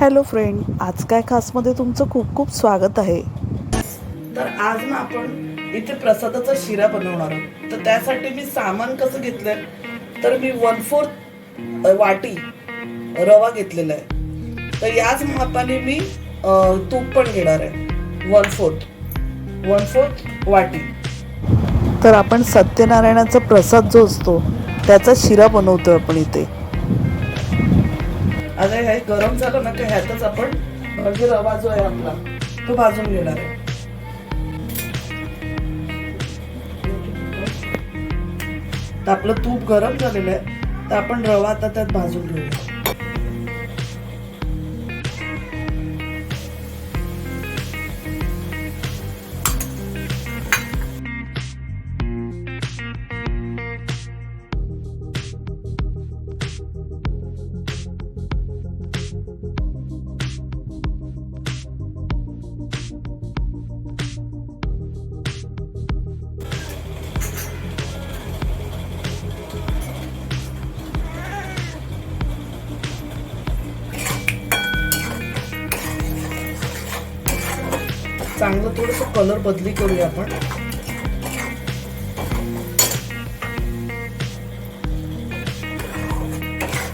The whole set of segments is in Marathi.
हॅलो फ्रेंड आज काय खासमध्ये तुमचं खूप खूप स्वागत आहे. तर आज ना आपण इथे प्रसादाचा शिरा बनवणार आहोत. तर त्यासाठी मी सामान कसं घेतलंय? तर मी वन फोर्थ वाटी रवा घेतलेला आहे. तर याच मापाने मी तूप पण घेणार आहे. वन फोर्थ वन फोर्थ वाटी. तर आपण सत्यनारायणाचा प्रसाद जो असतो त्याचा शिरा बनवतोय आपण इथे. आता हे गरम झालं ना की ह्यातच आपण म्हणजे रवा जो आहे आपला तो भाजून घेणार आहे. तर आपलं तूप गरम झालेलं आहे तर आपण रवा आता त्यात भाजून घेऊया. चांगलं थोडस कलर बदली करूया आपण.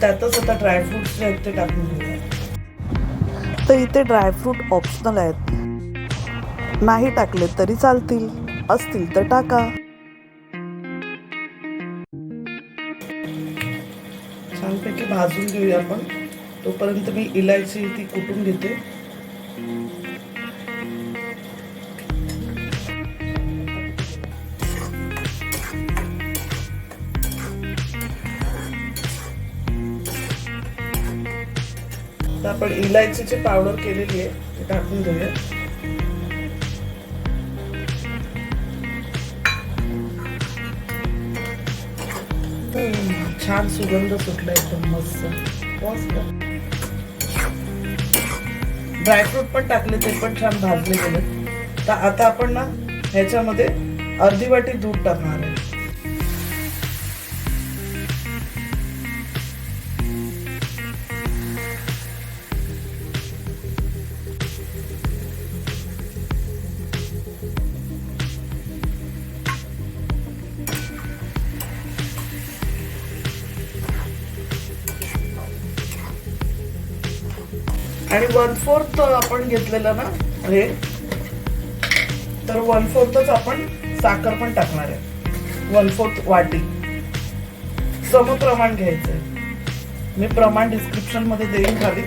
त्यातच आता ड्रायफ्रुट्स जे आहेत ते टाकून घेऊया. तर इथे ड्रायफ्रूट ऑप्शनल आहेत. नाही टाकले तरी चालतील असतील तर टाका. छानपैकी भाजून घेऊया आपण. तोपर्यंत मी इलायची ती कुटून घेते. आपण इलायचीची पावडर केलेली आहे ते टाकून घेऊया. छान सुगंध सुटला एकदम मस्त. मस्त. ड्रायफ्रूट पण टाकले ते पण छान भाजले गेले. तर आता आपण ना ह्याच्यामध्ये अर्धी वाटी दूध टाकणार आहे. आणि वन फोर्थ आपण घेतलेलं ना हे तर वन फोर्थच आपण साखर पण टाकणार आहे. वन फोर्थ वाटी. समप्रमाण घ्यायचंय. मी प्रमाण डिस्क्रिप्शनमध्ये देईन खाली.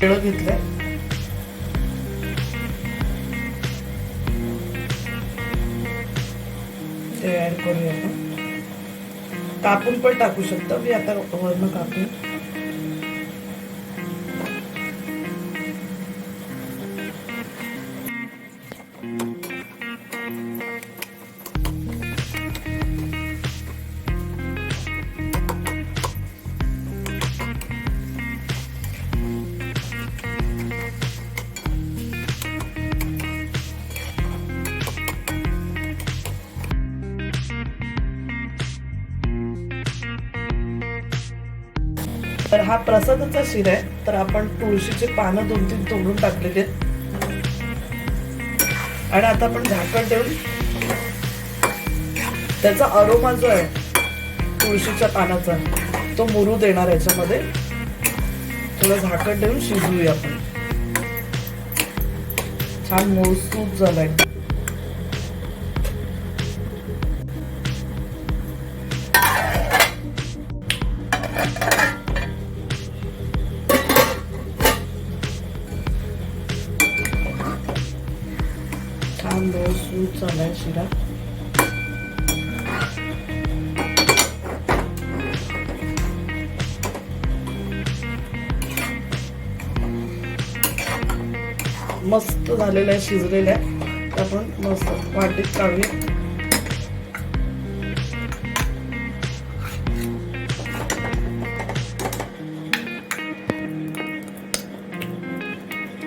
केळं घेतलंय. ते करूया आपण. कापून पण टाकू शकतो. मी आता वरण कापून तर हा प्रसादाचा शिरा आहे. तर आपण तुळशीचे पानं दोन तीन तोडून टाकलेले आहेत. आणि आता आपण झाकण ठेवून त्याचा अरोमा जो आहे तुळशीच्या पानाचा तो मुरू देणार याच्यामध्ये. थोडं झाकण ठेवून शिजवूया आपण. छान मोळसूट झालाय. दूध चालू आहे शिरा मस्त झालेलं आहे शिजलेलं आहे. तर आपण मस्त वाटीत काढूया.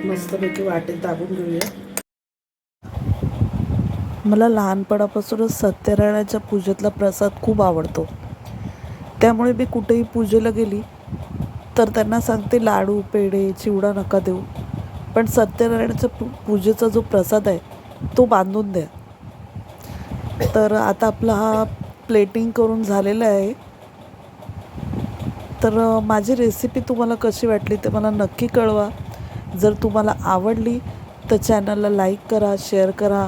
मस्तपैकी वाटीत दाबून घेऊया. मला लहानपणापासूनच सत्यनारायणाच्या पूजेतला प्रसाद खूप आवडतो. त्यामुळे मी कुठेही पूजेला गेली तर त्यांना सांगते लाडू पेढे चिवडा नका देऊ. पण सत्यनारायणाच्या पू पूजेचा जो प्रसाद आहे तो बांधून द्या. तर आता आपला हा प्लेटिंग करून झालेला आहे. तर माझी रेसिपी तुम्हाला कशी वाटली ते मला नक्की कळवा. जर तुम्हाला आवडली तर चॅनलला लाईक करा शेअर करा.